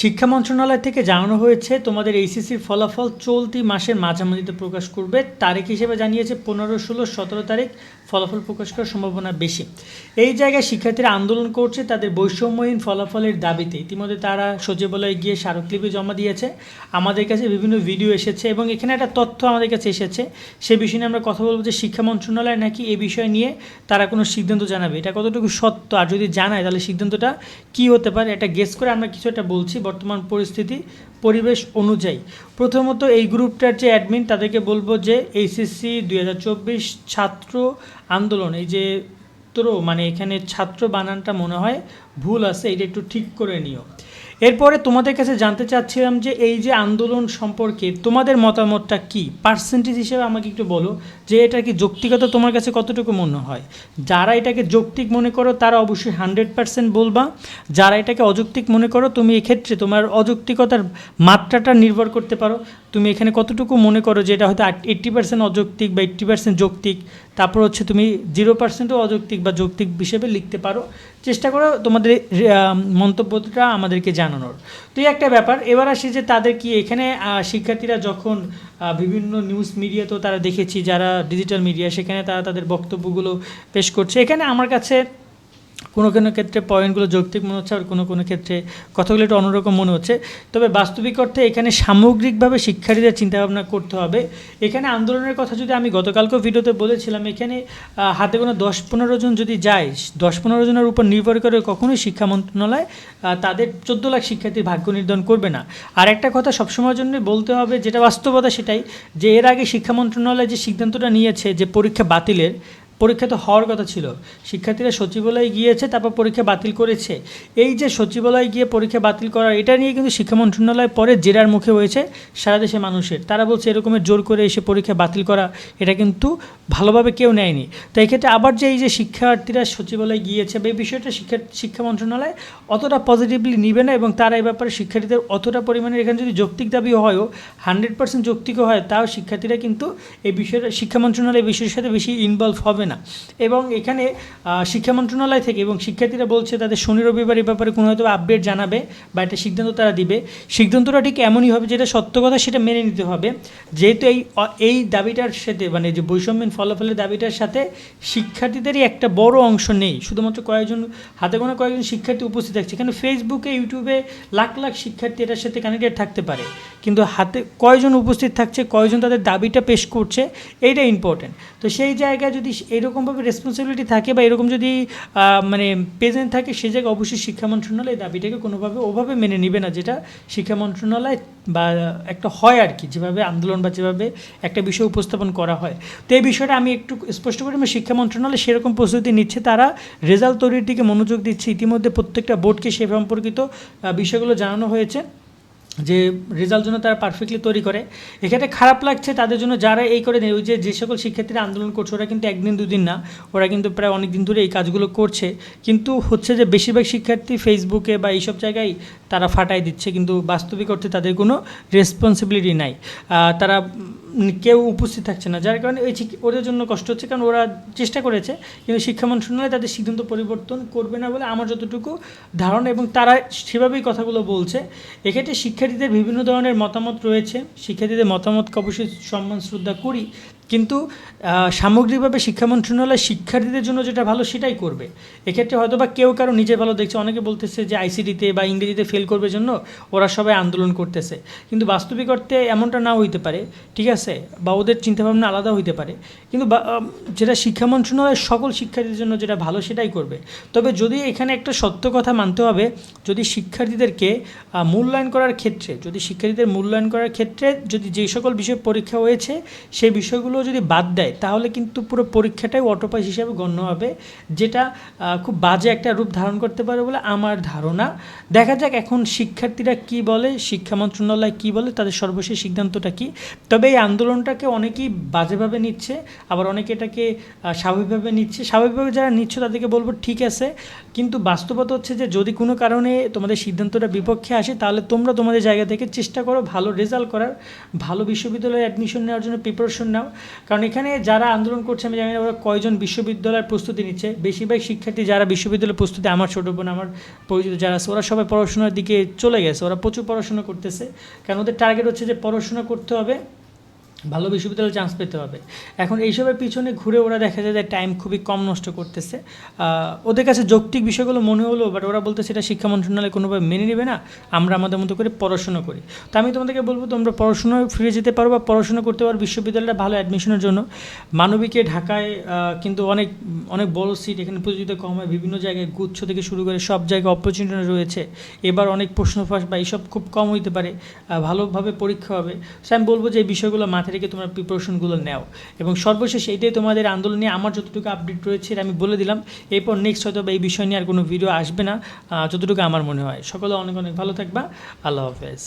শিক্ষা মন্ত্রণালয় থেকে জানানো হয়েছে, তোমাদের এইচএসসির ফলাফল চলতি মাসের মাঝামাঝিতে প্রকাশ করবে। তারিখ হিসেবে জানিয়েছে পনেরো, ষোলো, সতেরো তারিখ ফলাফল প্রকাশ করার সম্ভাবনা বেশি। এই জায়গায় শিক্ষার্থীরা আন্দোলন করছে তাদের বৈষম্যহীন ফলাফলের দাবিতে। ইতিমধ্যে তারা সচিবালয়ে গিয়ে স্মারকলিপি জমা দিয়েছে। আমাদের কাছে বিভিন্ন ভিডিও এসেছে এবং এখানে একটা তথ্য আমাদের কাছে এসেছে। সে বিষয়ে নিয়ে আমরা কথা বলব যে শিক্ষা মন্ত্রণালয় নাকি এ বিষয় নিয়ে তারা কোনো সিদ্ধান্ত জানাবে। এটা কতটুকু সত্য? আর যদি জানায়, তাহলে সিদ্ধান্তটা কী হতে পারে? এটা গেস করে আমরা কিছু একটা বলছি। বর্তমান পরিস্থিতি, পরিবেশ অনুযায়ী। প্রথমত এই গ্রুপটার যে অ্যাডমিন তাদেরকে বলব যে এইচএসসি দুই হাজার চব্বিশ ছাত্র আন্দোলন, এই যে মানে এখানে ছাত্র বানানটা মনে হয় ভুল আছে এটা একটু ঠিক করে নিও। এরপরে তোমাদের কাছে জানতে চাচ্ছিলাম যে এই যে আন্দোলন সম্পর্কে তোমাদের মতামতটা কি? পার্সেন্টেজ হিসেবে আমাকে একটু বলো যে এটা কি যৌক্তিকতা তোমার কাছে কতটুকু মনে হয়? যারা এটাকে যৌক্তিক মনে করো, তারা অবশ্যই হান্ড্রেড পার্সেন্ট বলবা। যারা এটাকে অযৌক্তিক মনে করো, তুমি এক্ষেত্রে তোমার অযৌক্তিকতার মাত্রাটা নির্ভর করতে পারো। তুমি এখানে কতটুকু মনে করো যে এটা হয়তো এইট্টি পার্সেন্ট অযৌক্তিক বা এইট্টি পার্সেন্ট যৌক্তিক? তারপর হচ্ছে তুমি জিরো পার্সেন্টও অযৌক্তিক বা যৌক্তিক হিসেবে লিখতে পারো। চেষ্টা করো তোমাদের মন্তব্যটা আমাদেরকে জানানোর। তো এই একটা ব্যাপার। এবার আসি যে তাদের কি এখানে শিক্ষার্থীরা যখন বিভিন্ন নিউজ মিডিয়াতেও তারা দেখেছি, যারা ডিজিটাল মিডিয়া সেখানে তারা তাদের বক্তব্যগুলো পেশ করছে। এখানে আমার কাছে কোনো কোনো ক্ষেত্রে পয়েন্টগুলো যৌক্তিক মনে হচ্ছে, আর কোনো কোনো ক্ষেত্রে কথাগুলো একটু অন্যরকম মনে হচ্ছে। তবে বাস্তবিক অর্থে এখানে সামগ্রিকভাবে শিক্ষার্থীদের চিন্তাভাবনা করতে হবে। এখানে আন্দোলনের কথা যদি আমি গতকালকেও ভিডিওতে বলেছিলাম, এখানে হাতে কোনো দশ পনেরো জন যদি যায়, দশ পনেরো জনের উপর নির্ভর করে কখনোই শিক্ষা মন্ত্রণালয় তাদের চোদ্দ লাখ শিক্ষার্থীর ভাগ্য নির্ধারণ করবে না। আর একটা কথা সবসময়ের জন্য বলতে হবে, যেটা বাস্তবতা সেটাই, যে এর আগে শিক্ষা মন্ত্রণালয় যে সিদ্ধান্তটা নিয়েছে যে পরীক্ষা বাতিলের পরীক্ষা তো হওয়ার কথা ছিল। শিক্ষার্থীরা সচিবালয়ে গিয়েছে, তারপর পরীক্ষা বাতিল করেছে। এই যে সচিবালয়ে গিয়ে পরীক্ষা বাতিল করা, এটা নিয়ে কিন্তু শিক্ষা মন্ত্রণালয় পরে জেরার মুখে হয়েছে সারা দেশের মানুষের। তারা বলছে এরকমের জোর করে এসে পরীক্ষা বাতিল করা, এটা কিন্তু ভালোভাবে কেউ নেয়নি। তো এই ক্ষেত্রে আবার যে এই যে শিক্ষার্থীরা সচিবালয়ে গিয়েছে, বা এই বিষয়টা শিক্ষা শিক্ষা মন্ত্রণালয় অতটা পজিটিভলি নিবে না এবং তারা এই ব্যাপারে শিক্ষার্থীদের অতটা পরিমাণে এখানে যদি যৌক্তিক দাবি হয়ও হান্ড্রেড পার্সেন্ট যৌক্তিকও হয়, তাও শিক্ষার্থীরা কিন্তু এই বিষয়টা, শিক্ষা মন্ত্রণালয় এই বিষয়ের সাথে বেশি ইনভলভ হবে না। এবং এখানে শিক্ষা মন্ত্রণালয় থেকে এবং শিক্ষার্থীরা বলছে তাদের শনি রবিবার এই ব্যাপারে কোনো হয়তো আপডেট জানাবে বা একটা সিদ্ধান্ত তারা দিবে। সিদ্ধান্তটা ঠিক এমনই হবে যেটা সত্য কথা সেটা মেনে নিতে হবে। যেহেতু এই এই দাবিটার সাথে মানে যে বৈষম্যহীন ফলাফলের দাবিটার সাথে শিক্ষার্থীদেরই একটা বড় অংশ নেই। শুধুমাত্র কয়েকজন, হাতে গোনা কয়েকজন শিক্ষার্থী উপস্থিত থাকছে। এখানে ফেসবুকে ইউটিউবে লাখ লাখ শিক্ষার্থী এটার সাথে কানেক্টেড থাকতে পারে। কিন্তু হাতে কয়জন উপস্থিত থাকছে, কয়জন তাদের দাবিটা পেশ করছে, এইটা ইম্পর্টেন্ট তো সেই জায়গায় যদি এরকমভাবে রেসপন্সিবিলিটি থাকে বা এরকম যদি মানে প্রেজেন্ট থাকে, সে জায়গায় অবশ্যই শিক্ষা মন্ত্রণালয় দাবিটাকে কোনোভাবে ওভাবে মেনে নিবে না। যেটা শিক্ষা মন্ত্রণালয় বা একটা হয় আর কি, যেভাবে আন্দোলন বা যেভাবে একটা বিষয় উপস্থাপন করা হয়। তো এই বিষয়টা আমি একটু স্পষ্ট করে আমি শিক্ষা মন্ত্রণালয় সেরকম প্রস্তুতি নিচ্ছে, তারা রেজাল্ট তৈরির দিকে মনোযোগ দিচ্ছে। ইতিমধ্যে প্রত্যেকটা বোর্ডকে সে সম্পর্কিত বিষয়গুলো জানানো হয়েছে। যে রেজাল্ট জন্য তারা পারফেক্টলি তৈরি করে। এক্ষেত্রে খারাপ লাগছে তাদের জন্য যারা এই করে ওই যে যে সকল শিক্ষার্থীরা আন্দোলন করছে, ওরা কিন্তু একদিন, দুদিন না, ওরা কিন্তু প্রায় অনেক দিন ধরে এই কাজগুলো করছে। কিন্তু হচ্ছে যে, বেশিরভাগ শিক্ষার্থী ফেসবুকে বা এইসব জায়গায় তারা ফাটাই দিচ্ছে, কিন্তু বাস্তবিক অর্থে তাদের কোনো রেসপন্সিবিলিটি নাই। তারা কেউ উপস্থিত থাকছে না। যার কারণে ওই ওদের জন্য কষ্ট হচ্ছে, কারণ ওরা চেষ্টা করেছে, কিন্তু শিক্ষা মন্ত্রণালয় তাদের সিদ্ধান্ত পরিবর্তন করবে না বলে আমার যতটুকু ধারণা এবং তারা সেভাবেই কথাগুলো বলছে। এক্ষেত্রে শিক্ষার্থীদের বিভিন্ন ধরনের মতামত রয়েছে। শিক্ষার্থীদের মতামতকে অবশ্যই সম্মান, শ্রদ্ধা করি। কিন্তু সামগ্রিকভাবে শিক্ষা মন্ত্রণালয় শিক্ষার্থীদের জন্য যেটা ভালো সেটাই করবে। এক্ষেত্রে হয়তো বা কেউ কারও নিজে ভালো দেখছে। অনেকে বলতেছে যে আইসিডিতে বা ইংরেজিতে ফেল করবে জন্য ওরা সবাই আন্দোলন করতেছে। কিন্তু বাস্তবিক অর্থে এমনটা নাও হইতে পারে, ঠিক আছে? বা ওদের চিন্তাভাবনা আলাদা হইতে পারে। কিন্তু যেটা শিক্ষা মন্ত্রণালয় সকল শিক্ষার্থীদের জন্য যেটা ভালো সেটাই করবে। তবে যদি এখানে একটা সত্য কথা মানতে হবে, যদি শিক্ষার্থীদেরকে মূল্যায়ন করার ক্ষেত্রে, যদি শিক্ষার্থীদের মূল্যায়ন করার ক্ষেত্রে যদি যে সকল বিষয় পরীক্ষা হয়েছে, সেই বিষয়গুলো যদি বাদ দেয়, তাহলে কিন্তু পুরো পরীক্ষাটাই অটোপাস হিসাবে গণ্য হবে, যেটা খুব বাজে একটা রূপ ধারণ করতে পারে বলে আমার ধারণা। দেখা যাক এখন শিক্ষার্থীরা কি বলে, শিক্ষা মন্ত্রণালয় কি বলে, তাদের সর্বশেষ সিদ্ধান্তটা কি? তবে এই আন্দোলনটাকে অনেকেই বাজেভাবে নিচ্ছে, আবার অনেকে এটাকে স্বাভাবিকভাবে নিচ্ছে। স্বাভাবিকভাবে যারা নিচ্ছে তাদেরকে বলব, ঠিক আছে কিন্তু বাস্তবতা হচ্ছে যে যদি কোনো কারণে তোমাদের সিদ্ধান্তটা বিপক্ষে আসে, তাহলে তোমরা তোমাদের জায়গা থেকে চেষ্টা করো ভালো রেজাল্ট করার, ভালো বিশ্ববিদ্যালয়ে অ্যাডমিশন নেওয়ার জন্য প্রিপারেশন নাও। কারণ এখানে যারা আন্দোলন করছে, আমি জানি না ওরা কয়জন বিশ্ববিদ্যালয়ের প্রস্তুতি নিচ্ছে। বেশিরভাগ শিক্ষার্থী যারা বিশ্ববিদ্যালয়ের প্রস্তুতি, আমার ছোটো বোন, আমার পরিচিত যারা আছে, ওরা সবাই পড়াশোনার দিকে চলে গেছে। ওরা প্রচুর পড়াশোনা করতেছে। কারণ ওদের টার্গেট হচ্ছে যে পড়াশোনা করতে হবে। ভালো বিশ্ববিদ্যালয়ে চান্স পেতে হবে। এখন এইসবের পিছনে ঘুরে ওরা দেখা যায় যে টাইম খুবই কম নষ্ট করতেছে। ওদের কাছে যৌক্তিক বিষয়গুলো মনে হলো বাট ওরা বলতে সেটা শিক্ষা মন্ত্রণালয় কোনোভাবে মেনে নেবে না, আমরা আমাদের মতো করে পড়াশোনা করি। তো আমি তোমাদেরকে বলব, তোমরা পড়াশোনায় ফিরে যেতে পারো বা পড়াশোনা করতে পারো, বিশ্ববিদ্যালয়টা ভালো অ্যাডমিশনের জন্য। মানবিকে ঢাকায় কিন্তু অনেক অনেক বড় সিট এখানে প্রতিযোগিতা কম হয়, বিভিন্ন জায়গায় গুচ্ছ থেকে শুরু করে সব জায়গায় অপরচুনিটি রয়েছে। এবার অনেক প্রশ্ন ফাঁস বা এইসব খুব কম হইতে পারে ভালোভাবে পরীক্ষা হবে। সো আমি বলব যে এই বিষয়গুলো মাথায় রেখে তোমরা প্রিপারেশনগুলো নেও। এবং সর্বশেষ এইটাই তোমাদের আন্দোলন নিয়ে আমার যতটুকু আপডেট রয়েছে আমি বলে দিলাম। এরপর নেক্সট হয়তো বা এই বিষয় নিয়ে আর কোনো ভিডিও আসবে না। যতটুকু আমার মনে হয়। সকলে অনেক অনেক ভালো থাকবা। আল্লাহ হাফেজ।